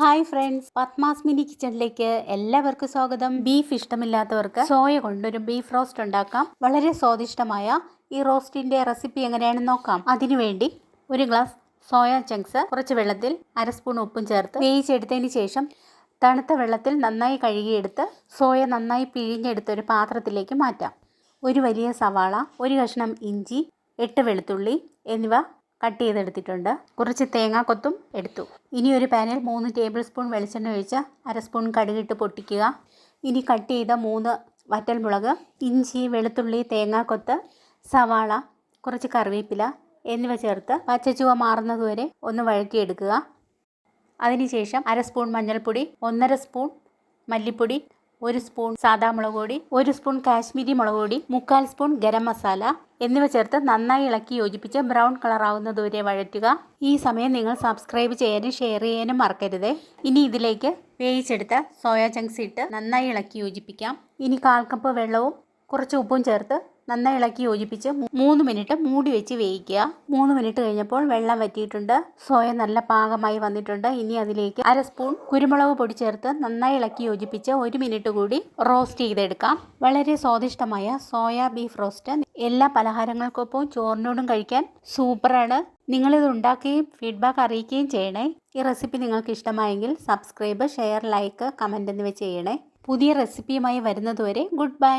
Hi friends Padmas mini കിച്ചണിലേക്ക് എല്ലാവർക്കും സ്വാഗതം. ബീഫ് ഇഷ്ടമില്ലാത്തവർക്ക് സോയ കൊണ്ടൊരു ബീഫ് റോസ്റ്റ് ഉണ്ടാക്കാം. വളരെ സ്വാദിഷ്ടമായ ഈ റോസ്റ്റിന്റെ റെസിപ്പി എങ്ങനെയാണെന്ന് നോക്കാം. അതിനുവേണ്ടി ഒരു ഗ്ലാസ് സോയ ചങ്ക്സ് കുറച്ച് വെള്ളത്തിൽ അര സ്പൂൺ ഉപ്പും ചേർത്ത് വേവിച്ചെടുത്തതിന് ശേഷം തണുത്ത വെള്ളത്തിൽ നന്നായി കഴുകിയെടുത്ത് സോയ നന്നായി പിഴിഞ്ഞെടുത്ത് ഒരു പാത്രത്തിലേക്ക് മാറ്റാം. ഒരു വലിയ സവാള ഒരു കഷ്ണം ഇഞ്ചി എട്ട് വെളുത്തുള്ളി എന്നിവ കട്ട് ചെയ്തെടുത്തിട്ടുണ്ട്. കുറച്ച് തേങ്ങാക്കൊത്തും എടുത്തു. ഇനി ഒരു പാനിൽ മൂന്ന് ടേബിൾ സ്പൂൺ വെളിച്ചെണ്ണ ഒഴിച്ച് അര സ്പൂൺ കടുകിട്ട് പൊട്ടിക്കുക. ഇനി കട്ട് ചെയ്ത മൂന്ന് വറ്റൽമുളക് ഇഞ്ചി വെളുത്തുള്ളി തേങ്ങാക്കൊത്ത് സവാള കുറച്ച് കറിവേപ്പില എന്നിവ ചേർത്ത് പച്ചച്ചുവ മാറുന്നതുവരെ ഒന്ന് വഴറ്റിയെടുക്കുക. അതിനുശേഷം അര സ്പൂൺ മഞ്ഞൾപ്പൊടി ഒന്നര സ്പൂൺ മല്ലിപ്പൊടി ഒരു സ്പൂൺ സാദാ മുളക് പൊടി ഒരു സ്പൂൺ കാശ്മീരി മുളക് പൊടി മുക്കാൽ സ്പൂൺ ഗരം മസാല എന്നിവ ചേർത്ത് നന്നായി ഇളക്കി യോജിപ്പിച്ച് ബ്രൗൺ കളർ ആവുന്നതുവരെ വഴറ്റുക. ഈ സമയം നിങ്ങൾ സബ്സ്ക്രൈബ് ചെയ്യാനും ഷെയർ ചെയ്യാനും മറക്കരുത്. ഇനി ഇതിലേക്ക് വേവിച്ചെടുത്ത സോയാ ചങ്ക്സ് ഇട്ട് നന്നായി ഇളക്കി യോജിപ്പിക്കാം. ഇനി കാൽ കപ്പ് വെള്ളവും കുറച്ച് ഉപ്പും ചേർത്ത് നന്നായി ഇളക്കി യോജിപ്പിച്ച് മൂന്ന് മിനിറ്റ് മൂടി വെച്ച് വേവിക്കുക. മൂന്ന് മിനിറ്റ് കഴിഞ്ഞപ്പോൾ വെള്ളം വറ്റിയിട്ടുണ്ട്. സോയ നല്ല പാകമായി വന്നിട്ടുണ്ട്. ഇനി അതിലേക്ക് അര സ്പൂൺ കുരുമുളക് പൊടി ചേർത്ത് നന്നായി ഇളക്കി യോജിപ്പിച്ച് ഒരു മിനിറ്റ് കൂടി റോസ്റ്റ് ചെയ്തെടുക്കാം. വളരെ സ്വാദിഷ്ടമായ സോയ ബീഫ് റോസ്റ്റ്. എല്ലാ പലഹാരങ്ങൾക്കൊപ്പം ചോറിനോടും കഴിക്കാൻ സൂപ്പറാണ്. നിങ്ങളിത് ഉണ്ടാക്കുകയും ഫീഡ്ബാക്ക് അറിയിക്കുകയും ചെയ്യണേ. ഈ റെസിപ്പി നിങ്ങൾക്ക് ഇഷ്ടമായെങ്കിൽ സബ്സ്ക്രൈബ് ഷെയർ ലൈക്ക് കമന്റ് എന്നിവ ചെയ്യണേ. പുതിയ റെസിപ്പിയുമായി വരുന്നതുവരെ ഗുഡ് ബൈ.